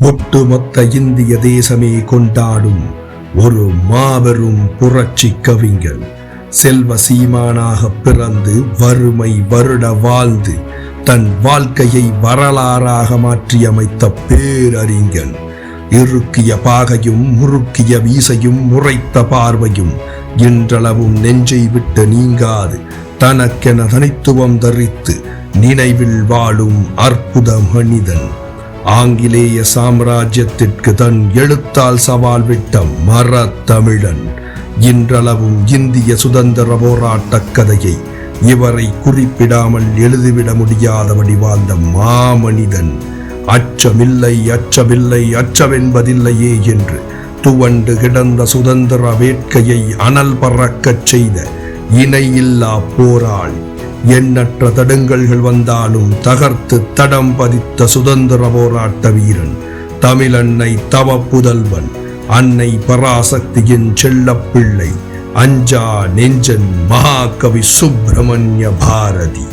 ஒட்டுமொத்த இந்திய தேசமே கொண்டாடும் ஒரு மாபெரும் புரட்சி கவிஞன் செல்வ சீமானாக பிறந்து வறுமை வருட வாழ்ந்து தன் வாழ்க்கையை வரலாறாக மாற்றியமைத்த பேரறிஞன். இறுக்கிய பாகையும் முறுக்கிய வீசையும் முறைத்த பார்வையும் இன்றளவும் நெஞ்சை விட்டு நீங்காது தனக்கென தனித்துவம் தரித்து நினைவில் வாழும் அற்புத மனிதன். ஆங்கிலேய சாம்ராஜ்யத்திற்கு தன் எழுத்தால் சவால் விட்ட மரத்தமிழன். இன்றளவும் இந்திய சுதந்திர போராட்டக் கதையை இவரை குறிப்பிடாமல் எழுதிவிட முடியாதபடி வாழ்ந்த மாமனிதன். அச்சமில்லை அச்சமில்லை அச்சமென்பதில்லையே என்று துவண்டு கிடந்த சுதந்திர வேட்கையை அனல் பறக்கச் செய்த இணையில்லா போராள் எண்ணற்ற தடுங்கல்கள் வந்தாலும் தகர்த்து தடம் பதித்த சுதந்திர போராட்ட வீரன் தமிழன்னை தவ புதல்வன் அன்னை பராசக்தியின் செல்லப்பிள்ளை அஞ்சா நெஞ்சன் மகாகவி சுப்பிரமணிய பாரதி.